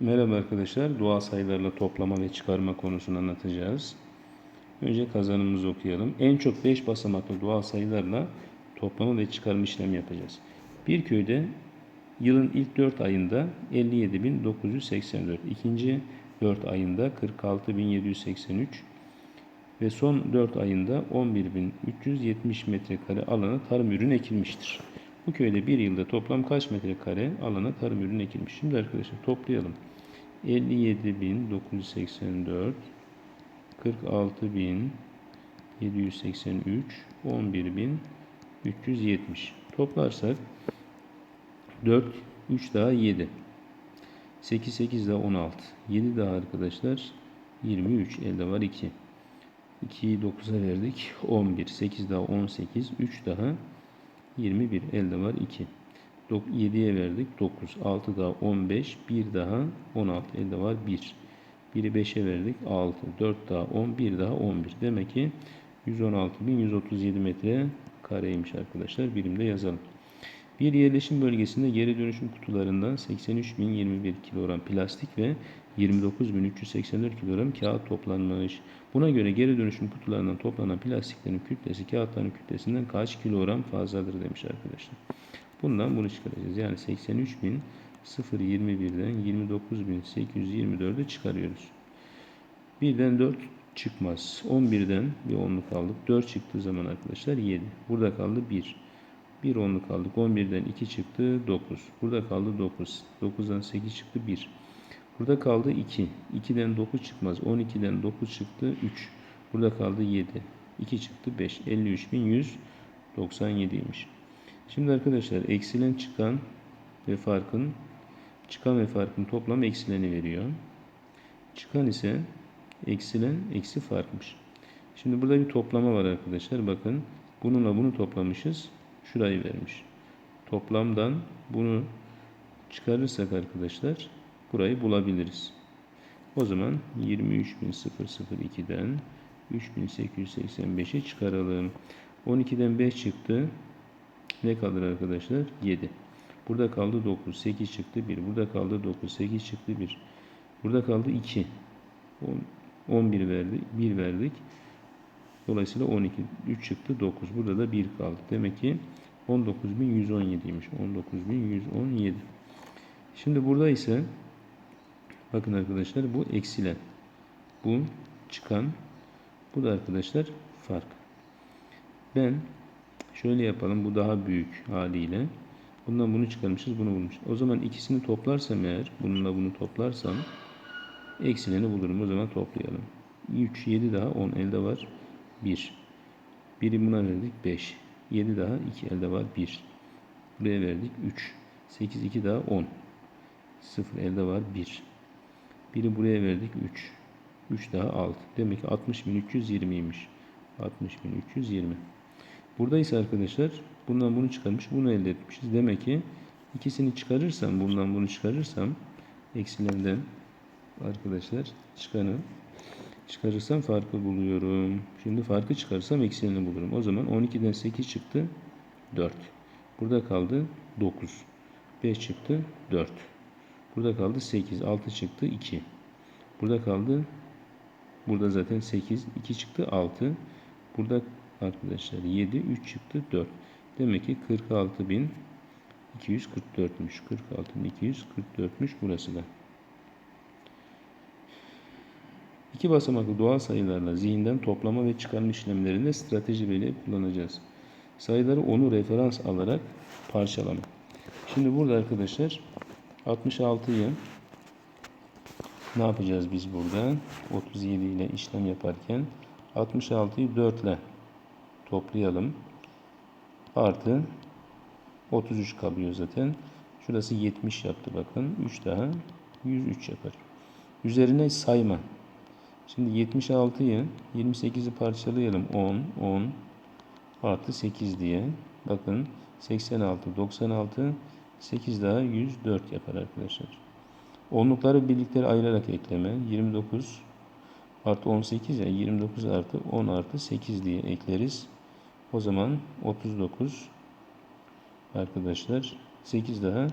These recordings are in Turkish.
Merhaba arkadaşlar. Doğal sayılarla toplama ve çıkarma konusunu anlatacağız. Önce kazanımızı okuyalım. En çok 5 basamaklı doğal sayılarla toplama ve çıkarma işlemi yapacağız. Bir köyde yılın ilk 4 ayında 57.984, ikinci 4 ayında 46.783 ve son 4 ayında 11.370 metrekare alana tarım ürünü ekilmiştir. Bu köyde bir yılda toplam kaç metrekare alana tarım ürünü ekilmiş? Şimdi arkadaşlar toplayalım. 57.984 46.783 11.370 Toplarsak 4 3 daha 7 8 8 daha 16 7 daha arkadaşlar 23 elde var 2 2'yi 9'a verdik 11 8 daha 18 3 daha 21 elde var 2 7'ye verdik 9 6 daha 15 1 daha 16 elde var 1 1'i 5'e verdik 6 4 daha 10 1 daha 11 demek ki 116.137 metre kareymiş arkadaşlar. Birimde yazalım. Bir yerleşim bölgesinde geri dönüşüm kutularından 83.021 kilogram plastik ve 29.384 kilogram kağıt toplanmış. Buna göre geri dönüşüm kutularından toplanan plastiklerin kütlesi kağıtların kütlesinden kaç kilogram fazladır demiş arkadaşlar. Bundan bunu çıkaracağız. Yani 83.021'den 29.824'ü çıkarıyoruz. Birden 4 çıkmaz. 11'den bir onluk aldık. 4 çıktığı zaman arkadaşlar 7. Burada kaldı 1. 1 onluk aldık. 11'den 2 çıktı 9. Burada kaldı 9. 9'dan 8 çıktı 1. Burada kaldı 2. 2'den 9 çıkmaz. 12'den 9 çıktı 3. Burada kaldı 7. 2 çıktı 5. 53.197'ymiş. Şimdi arkadaşlar eksilen çıkan ve farkın çıkan ve farkın toplam eksileni veriyor. Çıkan ise eksilen eksi farkmış. Şimdi burada bir toplama var arkadaşlar. Bakın bununla bunu toplamışız. Şurayı vermiş. Toplamdan bunu çıkarırsak arkadaşlar burayı bulabiliriz. O zaman 23.002'den 3885'e çıkaralım. 12'den 5 çıktı. Ne kalır arkadaşlar? 7. Burada kaldı 9. 8 çıktı 1. Burada kaldı 9. 8 çıktı 1. Burada kaldı 2. 11 verdik. 1 verdik. Dolayısıyla 12. 3 çıktı 9. Burada da 1 kaldı. Demek ki 19.117'ymiş. 19.117. Şimdi burada ise bakın arkadaşlar bu eksilen. Bu çıkan. Bu da arkadaşlar fark. Ben şöyle yapalım. Bu daha büyük haliyle. Bundan bunu çıkarmışız. Bunu bulmuş. O zaman ikisini toplarsam eğer bununla bunu toplarsam eksileni bulurum. O zaman toplayalım. 3, 7 daha 10 elde var. 1. 1'i buna verdik 5. 7 daha 2 elde var 1. Buraya verdik 3. 8 2 daha 10. 0 elde var 1. 1'i buraya verdik 3. 3 daha 6. Demek ki 60.320'ymiş. 60.320. Burada ise arkadaşlar bundan bunu çıkarmış bunu elde etmişiz. Demek ki ikisini çıkarırsam bundan bunu çıkarırsam eksilenden arkadaşlar çıkanı çıkarırsam farkı buluyorum. Şimdi farkı çıkarsam eksileni bulurum. O zaman 12'den 8 çıktı 4. Burada kaldı 9. 5 çıktı 4. Burada kaldı 8. 6 çıktı 2. Burada kaldı burada zaten 8. 2 çıktı 6. Burada arkadaşlar 7. 3 çıktı 4. Demek ki 46.244'müş. 46.244'müş burası da. İki basamaklı doğal sayılarla zihinden toplama ve çıkarma işlemlerinde strateji böyle kullanacağız. Sayıları onu referans alarak parçalama. Şimdi burada arkadaşlar 66'yı ne yapacağız biz burada? 37 ile işlem yaparken 66'yı 4 ile toplayalım. Artı 33 kalıyor zaten. Şurası 70 yaptı bakın. 3 daha 103 yapar. Üzerine sayma. Şimdi 76'yı 28'i parçalayalım. 10, 10 artı 8 diye. Bakın 86, 96, 8 daha 104 yapar arkadaşlar. Onlukları birlikleri ayırarak ekleme. 29 artı 18 yani 29 artı 10 artı 8 diye ekleriz. O zaman 39 arkadaşlar 8 daha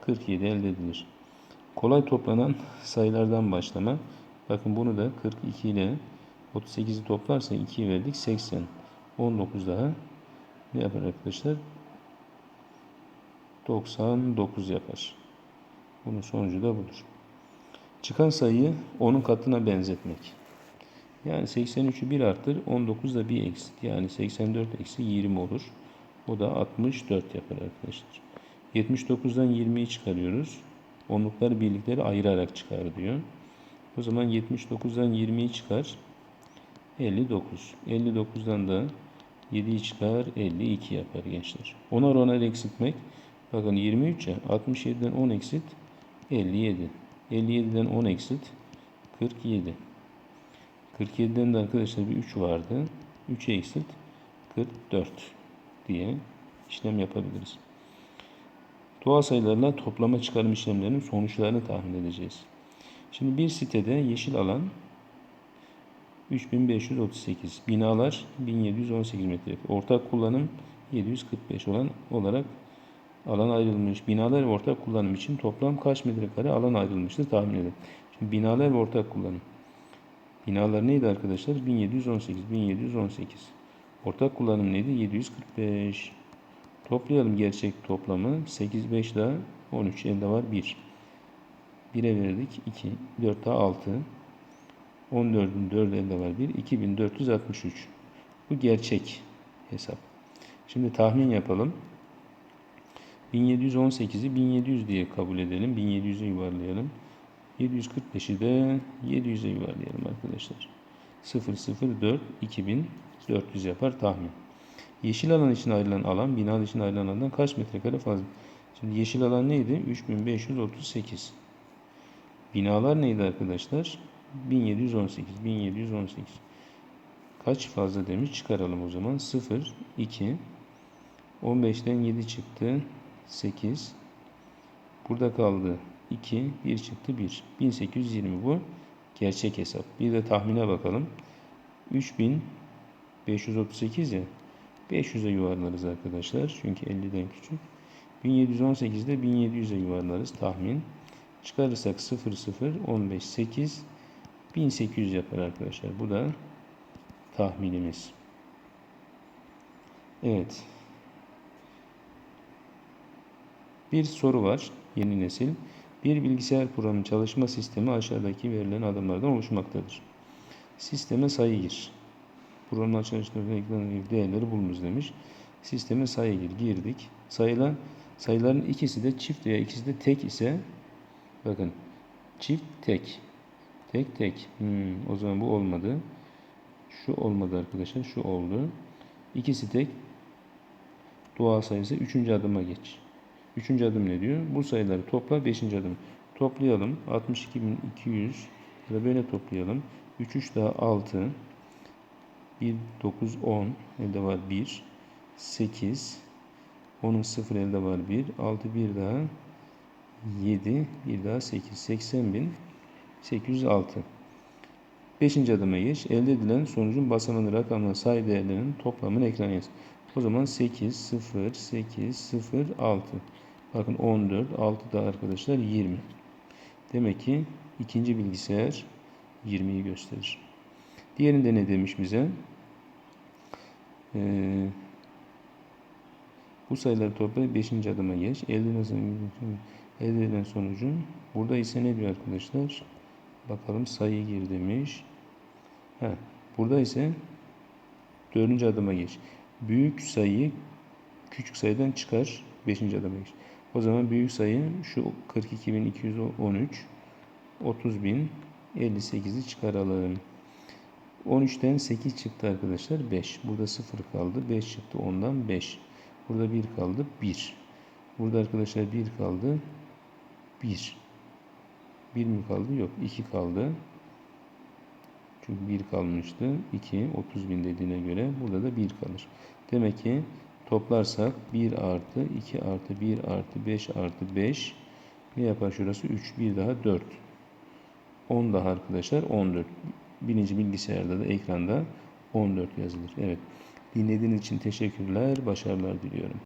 47 elde edilir. Kolay toplanan sayılardan başlama. Bakın bunu da 42 ile 38'i toplarsa 2'yi verdik 80. 19 daha ne yapar arkadaşlar? 99 yapar. Bunun sonucu da budur. Çıkan sayıyı onun katına benzetmek. Yani 83'ü 1 arttır, 19 da 1 eksit. Yani 84 eksi 20 olur. O da 64 yapar arkadaşlar. 79'dan 20'yi çıkarıyoruz. Onlukları birlikleri ayırarak çıkar diyor. O zaman 79'dan 20'yi çıkar. 59. 59'dan da 7'yi çıkar. 52 yapar gençler. Onar onar eksiltmek. Bakın 23 ya. 67'den 10 eksit. 57. 57'den 10 eksit. 47. 47'den de arkadaşlar bir 3 vardı. 3 eksit. 44 diye işlem yapabiliriz. Doğal sayılarla toplama çıkarım işlemlerinin sonuçlarını tahmin edeceğiz. Şimdi bir sitede yeşil alan 3538, binalar 1718 metre. Ortak kullanım 745 olan olarak alan ayrılmış. Binalar ve ortak kullanım için toplam kaç metrekare alan ayrılmıştır tahmin edelim. Şimdi binalar ve ortak kullanım. Binalar neydi arkadaşlar? 1718, 1718. Ortak kullanım neydi? 745. Toplayalım gerçek toplamı. 8, 5 daha 13. Elde var 1. 1'e verdik 2. 4 daha 6. 14'ün 4 elde var 1. 2463. Bu gerçek hesap. Şimdi tahmin yapalım. 1718'i 1700 diye kabul edelim. 1700'e yuvarlayalım. 745'i de 700'e yuvarlayalım arkadaşlar. 004 2400 yapar tahmin. Yeşil alan için ayrılan alan, bina için ayrılan alandan kaç metrekare fazla? Şimdi yeşil alan neydi? 3538. Binalar neydi arkadaşlar? 1718. 1718. Kaç fazla demiş? Çıkaralım o zaman. 0, 2. 15'ten 7 çıktı. 8. Burada kaldı. 2, 1 çıktı 1. 1820 bu. Gerçek hesap. Bir de tahmine bakalım. 3538 ya. 500'e yuvarlarız arkadaşlar. Çünkü 50'den küçük. 1718'de 1700'e yuvarlarız tahmin. Çıkarırsak 0 0 15 8 1800 yapar arkadaşlar. Bu da tahminimiz. Evet. Bir soru var. Yeni nesil. Bir bilgisayar programı çalışma sistemi aşağıdaki verilen adımlardan oluşmaktadır. Sisteme sayı gir. Programın çalıştırdığı ekranın değerleri bulunuz demiş. Sisteme sayı gir. Girdik. Sayılan sayıların ikisi de çift veya ikisi de tek ise bakın çift tek. Tek tek. Hmm, o zaman bu olmadı. Şu olmadı arkadaşlar. Şu oldu. İkisi tek. Doğal sayısı üçüncü adıma geç. Üçüncü adım ne diyor? Bu sayıları topla. Beşinci adım. Toplayalım. 62.200 ve böyle toplayalım. 3 3 daha 6. 1 9 10 elde var 1. 8 10'un 0 elde var 1. 6 1 daha 7 1 daha 8. 80 bin 806. Beşinci adıma geç. Elde edilen sonucun basamağını rakamla sayı değerlerinin toplamını ekrana yaz. O zaman 8, 0, 8, 0, 6. Bakın 14, 6 da arkadaşlar 20. Demek ki ikinci bilgisayar 20'yi gösterir. Diğerinde ne demiş bize? Ee, bu sayıları toplayıp 5. adıma geç. Elde edilen, sonucun burada ise ne diyor arkadaşlar? Bakalım sayı gir demiş. Ha, burada ise 4. adıma geç. Büyük sayıyı küçük sayıdan çıkar. 5. adıma geç. O zaman büyük sayı şu 42.213 30.058'i çıkaralım. 13'ten 8 çıktı arkadaşlar. 5. Burada 0 kaldı. 5 çıktı. Ondan 5. Burada 1 kaldı. 1. Burada arkadaşlar 1 kaldı. 1. 1 mi kaldı? Yok. 2 kaldı. Çünkü 1 kalmıştı. 2. 30 bin dediğine göre burada da 1 kalır. Demek ki toplarsak 1 artı 2 artı 1 artı 5 artı 5 ne yapar şurası? 3. Bir daha 4. 10 daha arkadaşlar 14. Birinci bilgisayarda da ekranda 14 yazılır. Evet. Dinlediğiniz için teşekkürler. Başarılar diliyorum.